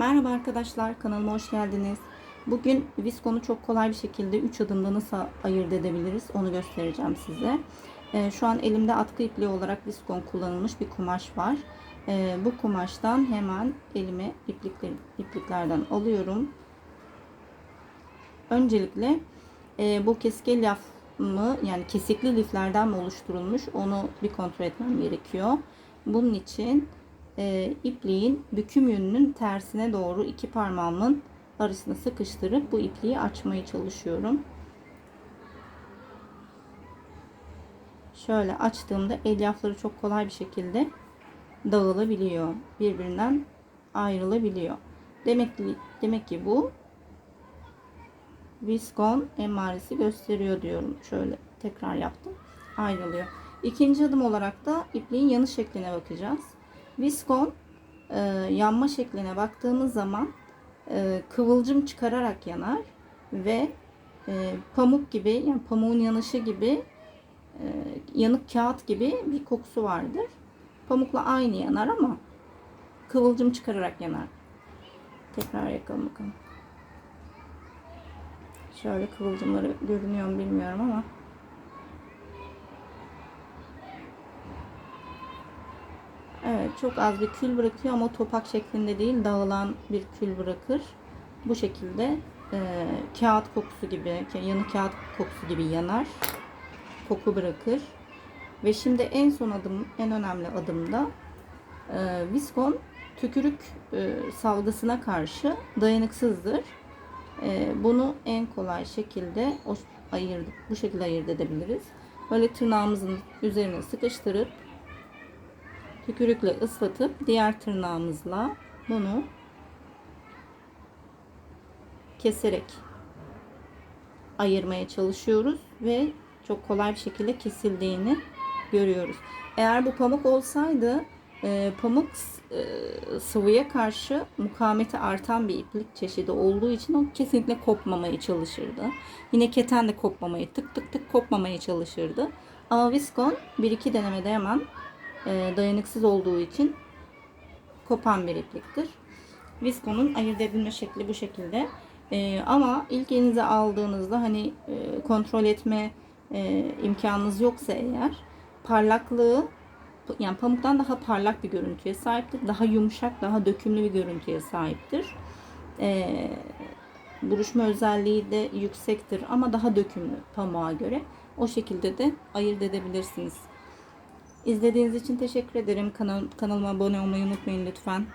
Merhaba arkadaşlar, kanalıma hoş geldiniz. Bugün viskonu çok kolay bir şekilde 3 adımda nasıl ayırt edebiliriz onu göstereceğim size. Ee, şu an elimde atkı ipliği olarak viskon kullanılmış bir kumaş var. Ee, bu kumaştan hemen elime iplikler, ipliklerden alıyorum. Öncelikle e, bu keski laf mı yani kesikli liflerden mi oluşturulmuş onu bir kontrol etmem gerekiyor. Bunun için e, ipliğin büküm yönünün tersine doğru iki parmağımın arasına sıkıştırıp bu ipliği açmaya çalışıyorum. Şöyle açtığımda elyafları çok kolay bir şekilde dağılabiliyor. Birbirinden ayrılabiliyor. Demek ki, demek ki bu viskon emaresi gösteriyor diyorum. Şöyle tekrar yaptım. Ayrılıyor. İkinci adım olarak da ipliğin yanış şekline bakacağız. Viskon e, yanma şekline baktığımız zaman e, kıvılcım çıkararak yanar ve e, pamuk gibi yani pamuğun yanışı gibi e, yanık kağıt gibi bir kokusu vardır. Pamukla aynı yanar ama kıvılcım çıkararak yanar. Tekrar yakalım bakalım. Şöyle kıvılcımları görünüyor mu bilmiyorum ama Evet çok az bir kül bırakıyor ama topak şeklinde değil dağılan bir kül bırakır. Bu şekilde e, kağıt kokusu gibi yanık kağıt kokusu gibi yanar. Koku bırakır. Ve şimdi en son adım en önemli adımda e, viskon tükürük e, salgısına karşı dayanıksızdır. E, bunu en kolay şekilde o ayırt, bu şekilde ayırt edebiliriz. Böyle tırnağımızın üzerine sıkıştırıp tükürükle ıslatıp diğer tırnağımızla bunu keserek ayırmaya çalışıyoruz ve çok kolay bir şekilde kesildiğini görüyoruz. Eğer bu pamuk olsaydı e, pamuk e, sıvıya karşı mukavemeti artan bir iplik çeşidi olduğu için o kesinlikle kopmamaya çalışırdı. Yine keten de kopmamaya tık tık tık kopmamaya çalışırdı. Ama viskon bir iki denemede hemen e, dayanıksız olduğu için kopan bir ipliktir. Viskonun ayırt edilme şekli bu şekilde. E, ama ilk elinize aldığınızda hani e, kontrol etme imkanınız yoksa eğer parlaklığı yani pamuktan daha parlak bir görüntüye sahiptir. Daha yumuşak, daha dökümlü bir görüntüye sahiptir. E, buruşma özelliği de yüksektir ama daha dökümlü pamuğa göre. O şekilde de ayırt edebilirsiniz. İzlediğiniz için teşekkür ederim. Kanal, kanalıma abone olmayı unutmayın lütfen.